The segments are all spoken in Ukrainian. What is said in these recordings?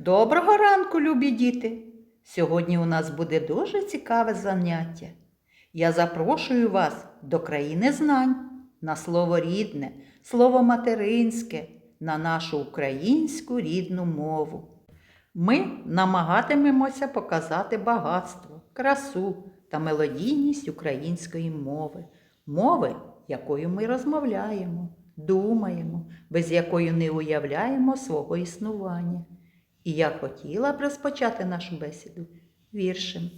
Доброго ранку, любі діти! Сьогодні у нас буде дуже цікаве заняття. Я запрошую вас до країни знань на слово рідне, слово материнське, на нашу українську рідну мову. Ми намагатимемося показати багатство, красу та мелодійність української мови, мови, якою ми розмовляємо, думаємо, без якої не уявляємо свого існування. І я хотіла б розпочати нашу бесіду віршем.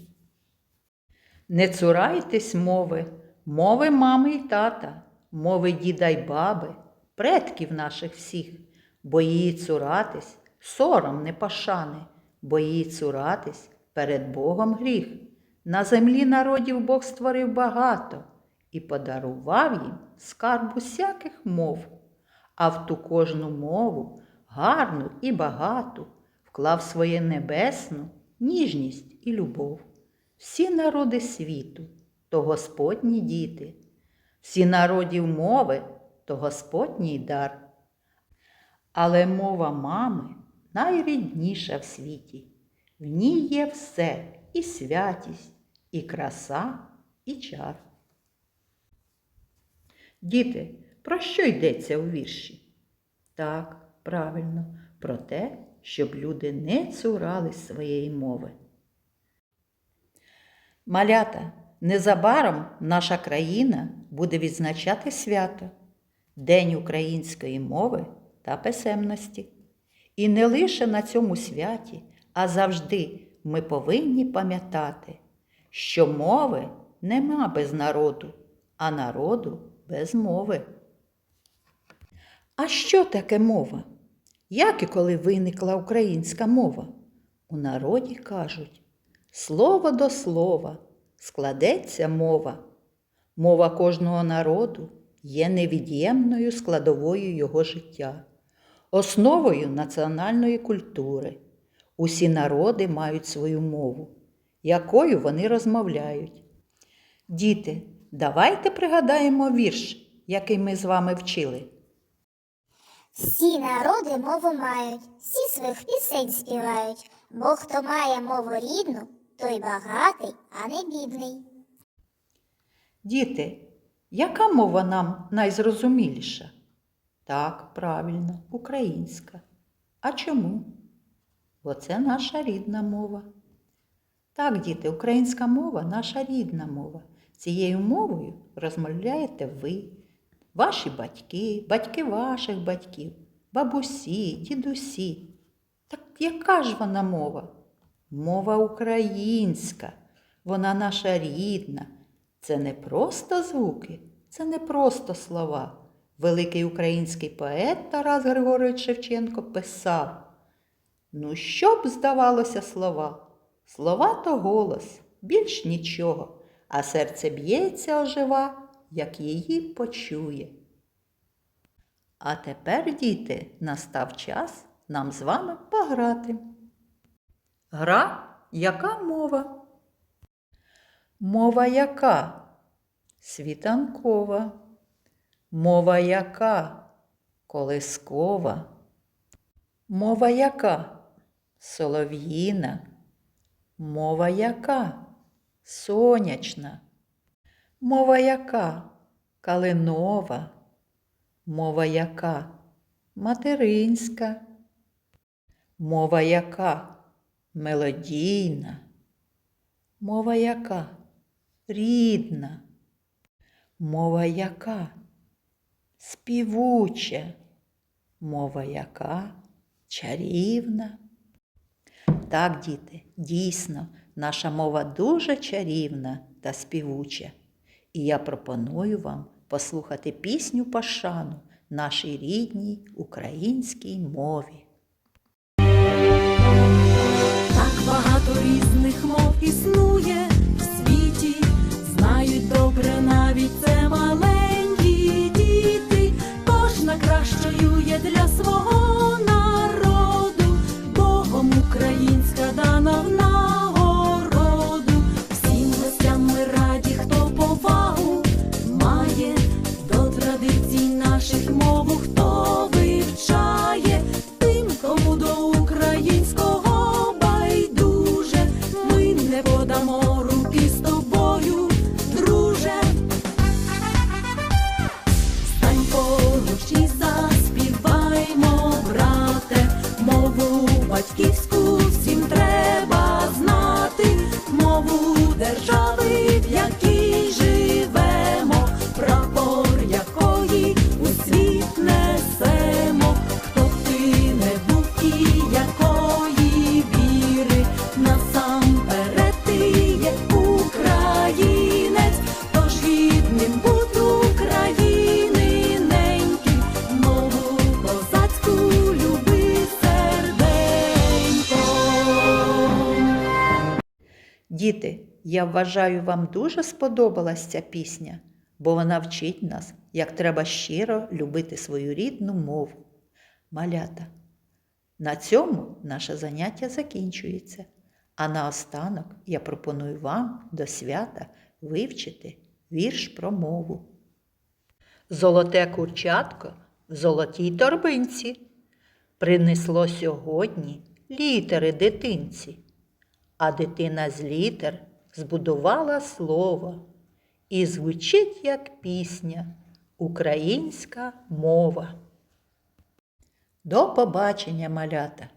Не цурайтесь мови, мови мами й тата, мови діда й баби, предків наших всіх, бо її цуратись сором не пашани, бо її цуратись перед Богом гріх. На землі народів Бог створив багато і подарував їм скарб усяких мов, а в ту кожну мову, гарну і багату, вклав своє небесну ніжність і любов. Всі народи світу то Господні діти, всі народів мови то Господній дар. Але мова мами найрідніша в світі. В ній є все і святість, і краса, і чар. Діти, про що йдеться у вірші? Так, правильно, про те, щоб люди не цурались своєї мови. Малята, незабаром наша країна буде відзначати свято День української мови та писемності. І не лише на цьому святі, а завжди ми повинні пам'ятати, що мови нема без народу, а народу без мови. А що таке мова? Як і коли виникла українська мова? У народі кажуть, слово до слова складеться мова. Мова кожного народу є невід'ємною складовою його життя, основою національної культури. Усі народи мають свою мову, якою вони розмовляють. Діти, давайте пригадаємо вірш, який ми з вами вчили. Всі народи мову мають, всі своїх пісень співають, бо хто має мову рідну, той багатий, а не бідний. Діти, яка мова нам найзрозуміліша? Так, правильно, українська. А чому? Бо це наша рідна мова. Так, діти, українська мова наша рідна мова. Цією мовою розмовляєте ви, ваші батьки, батьки ваших батьків, бабусі, дідусі. Так яка ж вона мова? Мова українська, вона наша рідна. Це не просто звуки, це не просто слова. Великий український поет Тарас Григорович Шевченко писав. Ну, що б здавалося слова? Слова то голос, більш нічого, а серце б'ється ожива, як її почує. А тепер, діти, настав час нам з вами пограти. Гра яка мова? Мова яка? Світанкова. Мова яка? Колискова. Мова яка? Солов'їна. Мова яка? Сонячна. Мова яка? Калинова. Мова яка? Материнська. Мова яка? Мелодійна. Мова яка? Рідна. Мова яка? Співуча. Мова яка? Чарівна. Так, діти, дійсно, наша мова дуже чарівна та співуча. І я пропоную вам послухати пісню Пашану нашій рідній українській мові. Так багато різних мов існує Знову батьківська. Діти, я вважаю, вам дуже сподобалась ця пісня, бо вона вчить нас, як треба щиро любити свою рідну мову. Малята. На цьому наше заняття закінчується. А наостанок я пропоную вам до свята вивчити вірш про мову. Золоте курчатко в золотій торбинці принесло сьогодні літери дитинці, а дитина з літер збудувала слово і звучить як пісня Українська мова. До побачення, малята!